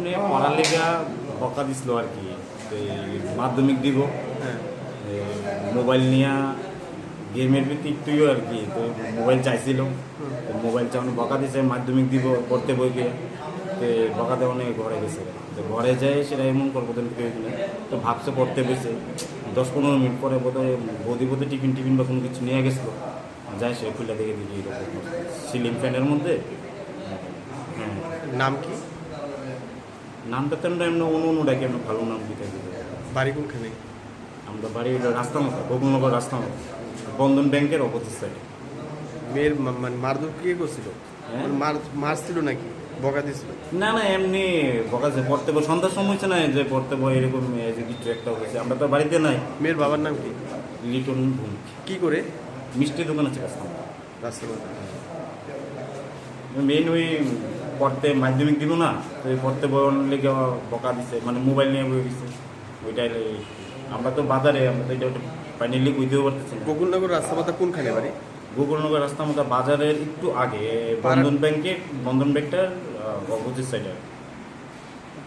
এমনি পড়ালেখা বকা দিছিল আর কি। মাধ্যমিক দিব। হ্যাঁ। মোবাইল নিয়ে গেমের ভিত্তি একটুই আর কি তো মোবাইল চাইছিল। তো মোবাইল চাওয়ানো বকা দিছে মাধ্যমিক দিব পড়তে বই গিয়ে তো বকা দেওয়া ঘরে গেছে। তো ঘরে যায় সেটা এমন করব তো তো ভাবছে পড়তে বসে দশ পনেরো মিনিট পরে বোধহয় বদি বোধহয় টিফিন টিফিন বা কোনো কিছু নিয়ে গেছিল। যায় সে খুলে দেখে এরকম। সিলিং ফ্যানের মধ্যে। নাম কি? নামটা তো আমরা এমনি অন্য অন্য ডাকি আমরা ভালো নাম দিতে দিতে বাড়ি কোনখানে? আমরা বাড়ি রাস্তা মতো গোকুলনগর রাস্তা মতো বন্ধন ব্যাংকের অপোজিট সাইডে মেয়ের মানে মারধর কে করছিল? হ্যাঁ? মানে মার মারছিল নাকি? বকা দিছিল? না না এমনি বকাছে পড়তে বই সন্ধ্যার সময় হচ্ছে না যে পড়তে বই এরকম যে কিছু একটা হয়েছে। আমরা তো বাড়িতে নাই। মেয়ের বাবার নাম কি? লিটন ভূমি। কি করে? মিষ্টি দোকান আছে রাস্তা রাস্তা মেইন ওই পড়তে মাধ্যমিক দিব না তো এই পড়তে লেগে বকা দিছে মানে মোবাইল নিয়ে বই দিছে ওইটাই আমরা তো বাজারে আমরা তো এটা ফাইনালি বুঝতেও পারতেছি না। গোকুলনগর রাস্তা পাতা কোনখানে বাড়ি? গোকুলনগর রাস্তা মাথা বাজারের একটু আগে বন্ধন ব্যাংকে বন্ধন ব্যাংকটার অপোজিট সাইডে